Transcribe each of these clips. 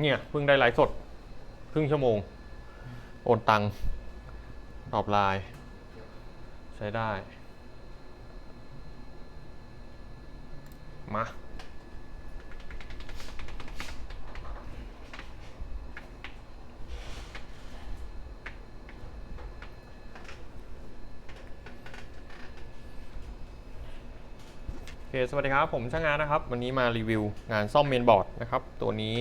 เนี่ยเพิ่งได้ไลฟ์สดครึ่งชั่วโมง โอนตังค์ตอบไลน์ใช้ได้ มาโอเค สวัสดีครับ ผมช่างงานนะครับ วันนี้มารีวิวงานซ่อมเมนบอร์ดนะครับ ตัวนี้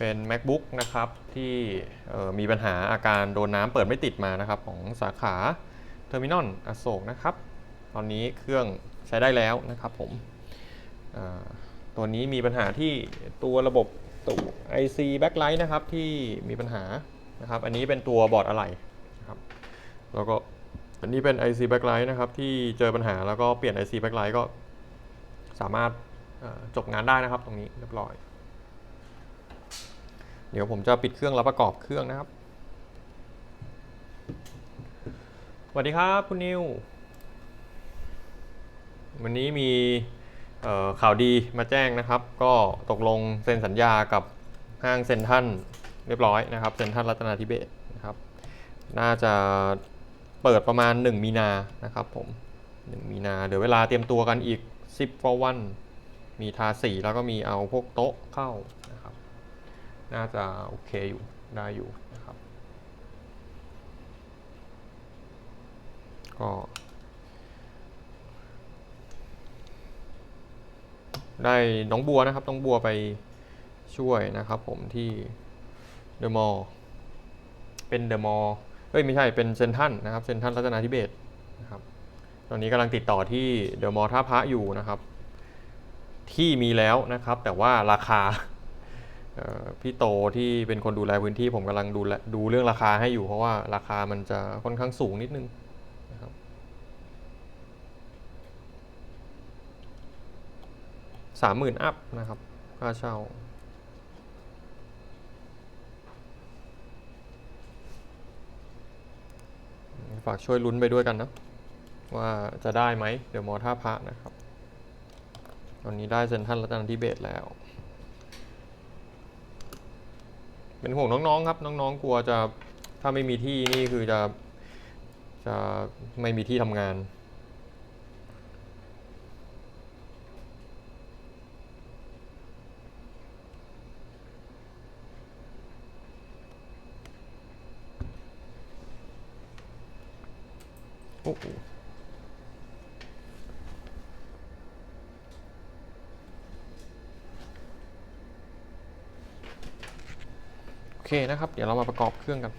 เป็น macbook นะครับที่มีปัญหาอาการโดนน้ำเปิดไม่ติดมานะครับ ของสาขาเทอร์มินอลอโศกนะครับ ตอนนี้เครื่องใช้ได้แล้วนะครับผมตัวนี้มีปัญหาที่ตัวระบบตัว IC backlight นะครับที่มีปัญหานะครับ อันนี้เป็นตัวบอร์ดอะไหล่นะครับ แล้วก็อันนี้เป็น IC backlight นะครับ ที่เจอปัญหาแล้วก็เปลี่ยน IC backlight ก็สามารถจบงานได้นะครับตรงนี้เรียบร้อย เดี๋ยวผมจะปิดเครื่องแล้วประกอบเครื่องนะครับ สวัสดีครับคุณนิว วันนี้มีข่าวดีมาแจ้งนะครับ ก็ตกลงเซ็นสัญญากับห้างเซ็นทรัลเรียบร้อยนะครับ เซ็นทรัลรัตนาธิเบศนะครับ น่าจะเปิดประมาณ 1 มีนานะครับผม 1 มีนา เดี๋ยวเวลาเตรียมตัวกันอีก 10กว่าวัน มีทาสีแล้วก็มีเอาพวกโต๊ะเข้านะครับ น่าจะโอเคอยู่ได้อยู่นะครับ ก็ ได้น้องบัวนะครับ น้องบัวไปช่วยนะครับผมที่เดอะมอลล์เป็นเดอะมอลล์เอ้ยไม่ใช่เป็นเซนทันนะครับเซนทันรัตนาธิเบศนะครับตอนนี้กำลังติดต่อที่เดอะมอลล์ท่าพระอยู่นะครับ ที่มีแล้วนะครับ แต่ว่าราคา พี่โตที่เป็นคนดูแลพื้นที่ผมกำลังดูดูเรื่องราคาให้อยู่ เพราะว่าราคามันจะค่อนข้างสูงนิดนึงนะครับสามหมื่นอัพนะครับ ค่าเช่าฝากช่วยลุ้นไปด้วยกันนะว่าจะได้ไหมเดี๋ยวมอท่าพระนะครับ ตอนนี้ได้เซนทรันรัตนทิเบศแล้ว เป็นห่วงน้องๆครับ น้องๆกลัวจะถ้าไม่มีที่นี่คือจะจะไม่มีที่ทำงาน โอ้โห โอ เคนะครับ เดี๋ยวเรามาประกอบเครื่องกัน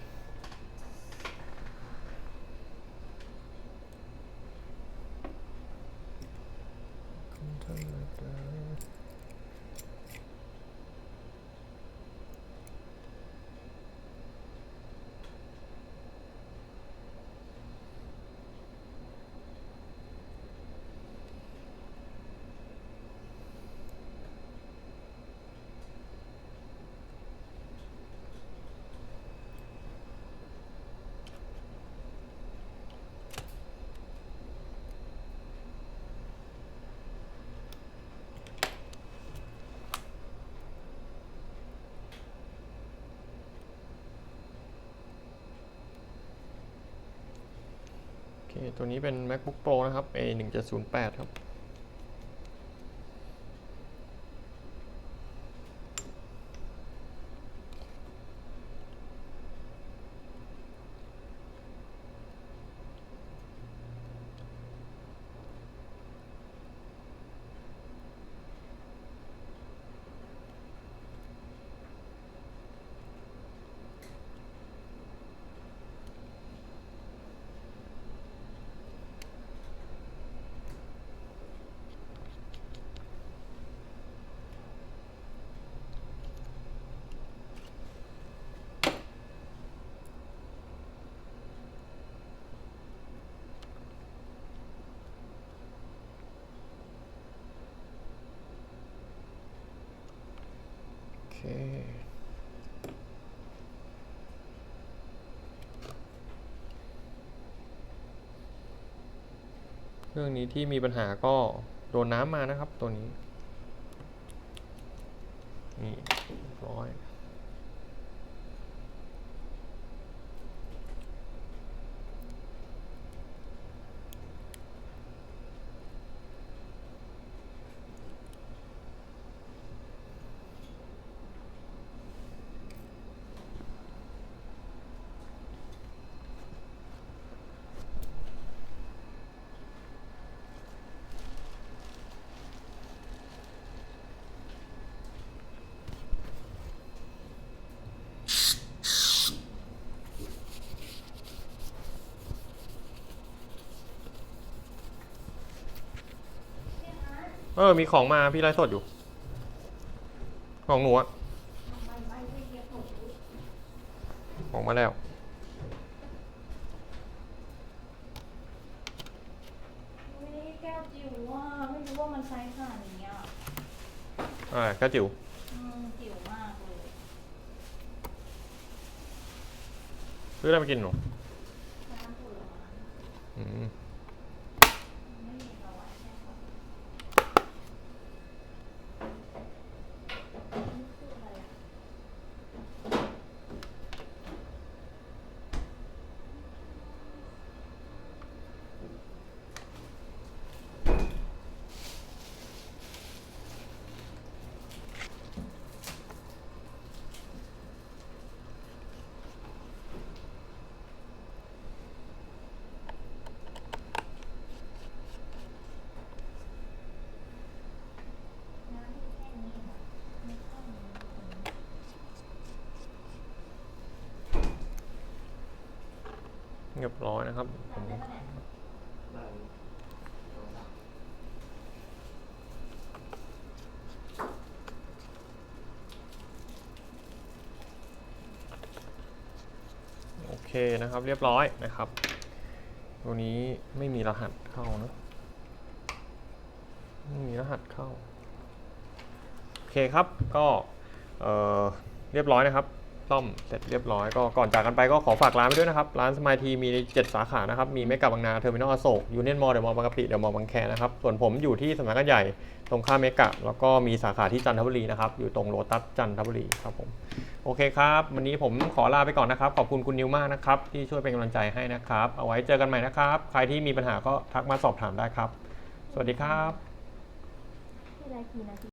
ตัวนี้เป็น MacBook Pro นะครับ A 1 7 0 8ครับ เคเรื่องนี้ที่มีปัญหาก็โดนน้ำมานะครับตัวนี้ นี่เรียบร้อย อ มีของมาพี่ไลฟ์สดอยู่ ของหนูอะของมาแล้ว ไม่แก้วจิ๋วว่าไม่รู้ว่ามันไซส์ขนาดนี้อะอ่าก็จิ๋วอืมจิ๋วมากเลยซื้ออะไรมากินหนูน้ำผลไม้อืมไม่มีประวัติแค่ครับนี่คืออะไรอะ น้ำมีแค่นี้เหรอไม่ค่อยมี เรียบร้อยนะครับผมโอเคนะครับเรียบร้อยนะครับ ตัวนี้ไม่มีรหัสเข้านะไม่มีรหัสเข้า โอเคครับก็เเรียบร้อยนะครับ ซ่อมเสร็จเรียบร้อยก็ก่อนจากกันไปก็ขอฝากร้านไปด้วยนะครับ ร้านสมายทีมี 7 สาขานะครับ มีเมกะบางนาเทอร์มินอลอโศกยูเนียนมอลล์เดอะมอลล์บางกะปิเดอะมอลล์บางแคนะครับ ส่วนผมอยู่ที่สำนักงานใหญ่ตรงข้ามเมกะ แล้วก็มีสาขาที่จันทบุรีนะครับ อยู่ตรงโลตัสจันทบุรีครับผมโอเคครับ วันนี้ผมขอลาไปก่อนนะครับ ขอบคุณคุณนิวมากนะครับที่ช่วยเป็นกำลังใจให้นะครับ เอาไว้เจอกันใหม่นะครับ ใครที่มีปัญหาก็ทักมาสอบถามได้ครับ สวัสดีครับที่ไรกี่นาที